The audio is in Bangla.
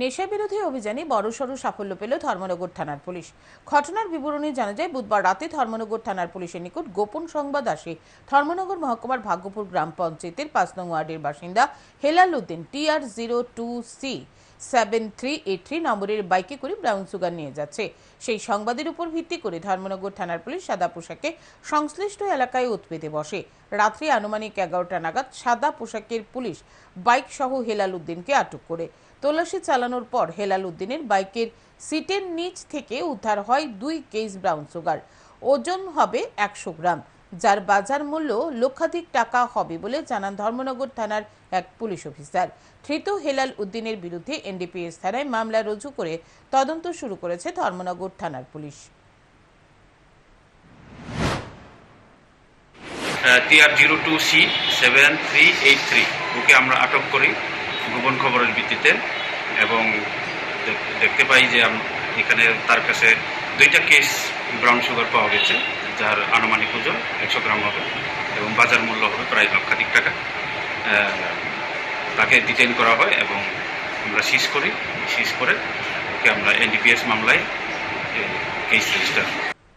নেশা বিরোধী অভিযানে বড়সড় সাফল্য পেল ধর্মনগর থানার পুলিশ। ঘটনার বিবরণী জানা যায়, বুধবার রাতে ধর্মনগর থানার পুলিশের নিকট গোপন সংবাদ আসে। ধর্মনগর মহকুমার ভাগ্যপুর গ্রাম পঞ্চায়েতের পাঁচ নং ওয়ার্ডের বাসিন্দা Helal Uddin TR zero two C seven three eight three নম্বরের বাইকে করে ব্রাউন সুগার নিয়ে যাচ্ছে। সেই সংবাদের উপর ভিত্তি করে ধর্মনগর থানার পুলিশ সাদা পোশাকে সংশ্লিষ্ট এলাকায় উৎপেতে বসে। রাত্রি আনুমানিক এগারোটা নাগাদ সাদা পোশাকের পুলিশ বাইক সহ হেলাল উদ্দিনকে আটক করে। তল্লাশি চালানোর পর হেলাল উদ্দিনের বাইকের সিটের নিচ থেকে উদ্ধার হয় দুই কেস ব্রাউন সুগার। ওজন হবে একশো গ্রাম, যার বাজার মূল্য লক্ষাধিক টাকা হবে বলে জানান ধর্মনগর থানার এক পুলিশ অফিসার। ধৃত হেলাল উদ্দিনের বিরুদ্ধে এনডিপিএস থানায় মামলা রুজু করে তদন্ত শুরু করেছে ধর্মনগর থানার police. TR zero two C seven three eight three, okay আমরা আটক করি। গোপন খবরের ভিত্তিতে এবং দেখতে পাই যে এখানে তার কাছে দুইটা কেস ব্রাউন সুগার পাওয়া গেছে, যার আনুমানিক ওজন একশো গ্রাম হবে এবং বাজার মূল্য হবে প্রায় লক্ষাধিক টাকা। তাকে ডিটেন করা হয় এবং আমরা সিজ করি। সিজ করে ওকে আমরা এনডিপিএস মামলায় কেস রেজিস্টার